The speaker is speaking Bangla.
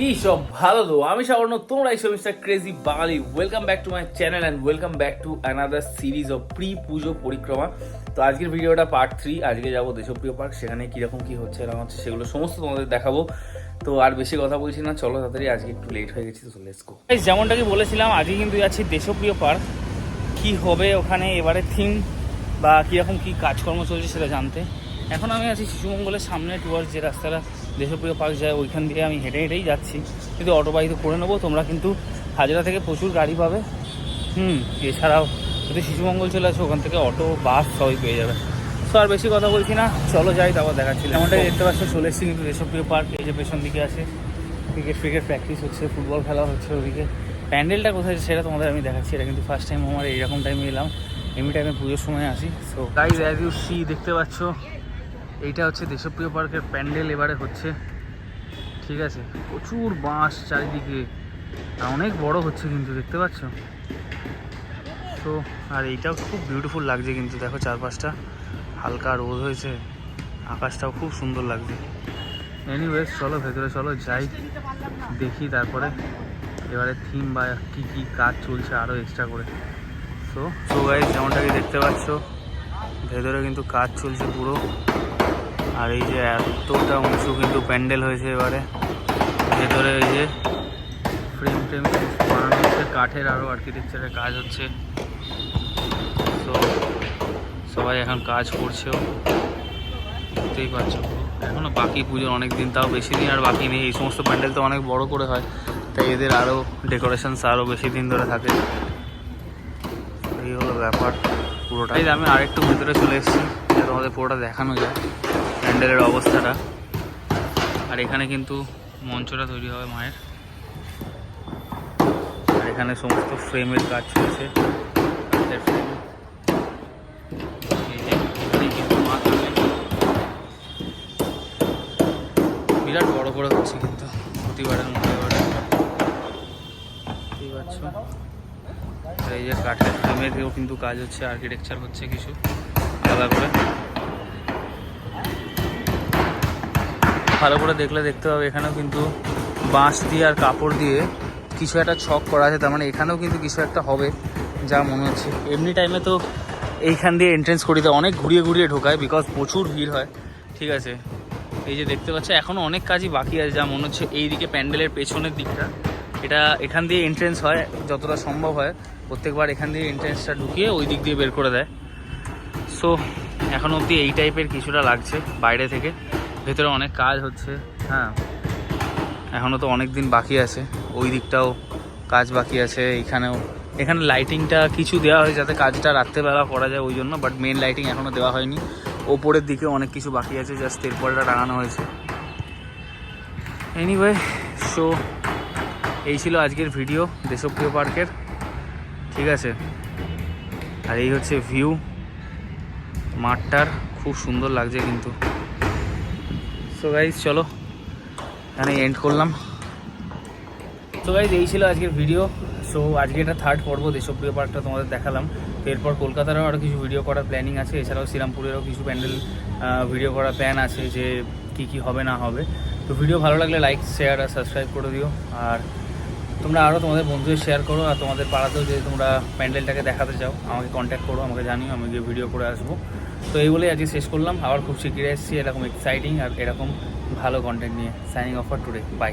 কি সব ভালো তো? আমি সাবর্ণ তোমরা এইসব mister crazy Bangali. Welcome back to my channel and welcome back to another series of pre Pujo পরিক্রমা। তো আজকের ভিডিওটা পার্ট থ্রি আজকে যাব দেশপ্রিয় পার্ক সেখানে কীরকম কী হচ্ছে, না হচ্ছে, সেগুলো সমস্ত তোমাদের দেখাবো। তো আর বেশি কথা বলছি না, চলো তাড়াতাড়ি, আজকে একটু লেট হয়ে গেছি, তো লেটস গো যেমনটা কি বলেছিলাম, আজকে কিন্তু যাচ্ছি দেশপ্রিয় পার্ক কি হবে ওখানে, এবারে থিম বা কীরকম কী কাজকর্ম চলছে সেটা জানতে। এখন আমি আছি শিশুমঙ্গলের সামনে টুয়ার্স যে রাস্তাটা দেশপ্রিয় পার্ক যায়, ওইখান দিয়ে আমি হেঁটে হেঁটেই যাচ্ছি। কিন্তু অটোবাহিত করে নেব, তোমরা কিন্তু হাজরা থেকে প্রচুর গাড়ি পাবে। হুম, এছাড়াও যদি শিশুমঙ্গল চলে আসে, ওখান থেকে অটো বাস সবই পেয়ে যাবে। তো আর বেশি কথা বলছি না, চলো যাই, তারপর দেখাচ্ছি। এমনটাই দেখতে পাচ্ছ, চলে এসেছি কিন্তু দেশপ্রিয় পার্ক এই যে পেছন দিকে আছে। ক্রিকেট ফ্রিকেট প্র্যাকটিস হচ্ছে ফুটবল খেলা হচ্ছে ওদিকে। প্যান্ডেলটা কোথায় সেটা তোমাদের আমি দেখাচ্ছি, এটা কিন্তু ফার্স্ট টাইম আমার এইরকম টাইমে এলাম। এমনি টাইমে পুজোর সময় আসি so guys as you see দেখতে পাচ্ছ এইটা হচ্ছে দেশপ্রিয় পার্কের প্যান্ডেল, এবারে হচ্ছে, ঠিক আছে, প্রচুর বাঁশ চারিদিকে অনেক বড় হচ্ছে কিন্তু, দেখতে পাচ্ছ? তো, আর এইটাও খুব বিউটিফুল লাগছে কিন্তু, দেখো চারপাশটা, হালকা রোদ হয়েছে, আকাশটাও খুব সুন্দর লাগছে। এনিওয়েজ চলো ভেতরে, চলো যাই, দেখি তারপরে, এবারে থিম বা কী কী কাজ চলছে আরও এক্সট্রা করে। সো সো গাইজ যেমনটাকে দেখতে পাচ্ছ ভেতরে কিন্তু কাজ চলছে পুরো। আর এই যে এতটা উঁচু কিন্তু প্যান্ডেল হয়েছে এবারে। ভেতরে এই যে ফ্রেম ট্রেম বানানো হচ্ছে, কাঠের আরও আর্কিটেকচারের কাজ হচ্ছে। তো সবাই এখন কাজ করছেও। বুঝতেই পারছ এখনও বাকি পুজোর অনেক দিন, তাও বেশি দিন আর বাকি নেই। এই সমস্ত প্যান্ডেল তো অনেক বড় করে হয়, তাই এদের আরও ডেকোরেশনস আরও বেশি দিন ধরে থাকে। এই হলো ব্যাপার। পুরোটাই আমি আরেকটু ভেতরে চলে এসেছি তোমাদের পুরোটা দেখানো যায়, প্যান্ডেলের অবস্থাটা। আর এখানে কিন্তু মঞ্চটা তৈরি হবে মায়ের। আর এখানে সমস্ত ফ্রেমের কাজ চলছে। বিরাট বড় করে হচ্ছে কিন্তু, প্রতিবারের মতো এবারে। দেখতেই পাচ্ছ। আর এই যে কাঠের ফ্রেমেরও কিন্তু কাজ হচ্ছে আর্কিটেকচার হচ্ছে কিছু। আলাদা করে। ভালো করে দেখলে দেখতে পাবে, এখানেও কিন্তু বাঁশ দিয়ে আর কাপড় দিয়ে কিছু একটা ছক করা আছে, তার মানে এখানেও কিন্তু কিছু একটা হবে, যা মনে হচ্ছে। এমনি টাইমে তো এইখান দিয়ে এন্ট্রেন্স করিতে অনেক ঘুরিয়ে ঘুরিয়ে ঢোকায় বিকজ প্রচুর ভিড় হয়। ঠিক আছে? এই যে দেখতে পাচ্ছ এখনও অনেক কাজই বাকি আছে, যা মনে হচ্ছে এইদিকে প্যান্ডেলের পেছনের দিকটা। এটা এখান দিয়ে এন্ট্রেন্স হয়, যতটা সম্ভব হয়। প্রত্যেকবার এখান দিয়ে এন্ট্রেন্সটা ঢুকিয়ে ওই দিক দিয়ে বের করে দেয়। সো এখন অবধি এই টাইপের কিছুটা লাগছে বাইরে থেকে। ভেতরে অনেক কাজ হচ্ছে হ্যাঁ। এখনও তো অনেক দিন বাকি আছে, ওই দিকটাও কাজ বাকি আছে, এইখানেও। এখানে লাইটিংটা কিছু দেওয়া হয় যাতে কাজটা রাত্রেবেলা করা যায় ওই জন্য বাট মেন লাইটিং এখনও দেওয়া হয়নি। ওপরের দিকে অনেক কিছু বাকি আছে জাস্ট তেরপলটা টাঙানো হয়েছে। এনিওয়ে সো এই ছিল আজকের ভিডিও দেশপ্রিয় পার্কের। ঠিক আছে? আর এই হচ্ছে ভিউ। মাঠটার খুব সুন্দর লাগছে কিন্তু। সো গাইজ চলো। এখানে এন্ড করলাম। তো গাইজ এই ছিল আজকের ভিডিও। সো আজকে এটা থার্ড পর্ব দেশপ্রিয় পার্কটা তোমাদের দেখালাম। এরপর কলকাতারও আরও কিছু ভিডিও করার প্ল্যানিং আছে। এছাড়াও শ্রীরামপুরেরও কিছু প্যান্ডেল ভিডিও করার প্ল্যান আছে যে কি কি হবে, না হবে। তো ভিডিও ভালো লাগলে লাইক শেয়ার আর সাবস্ক্রাইব করে দিও। আর তোমরা আরও তোমাদের বন্ধুদের শেয়ার করো আর তোমাদের পাড়াতেও যদি তোমরা প্যান্ডেলটাকে দেখাতে চাও, আমাকে কন্ট্যাক্ট করো, আমাকে জানিও, আমি গিয়ে ভিডিও করে আসব। তো এই বলেই আজকে শেষ করলাম। আবার খুব শিগগিরে এসেছি এরকম এক্সাইটিং আর এরকম ভালো কন্টেন্ট নিয়ে। Signing offer for today bye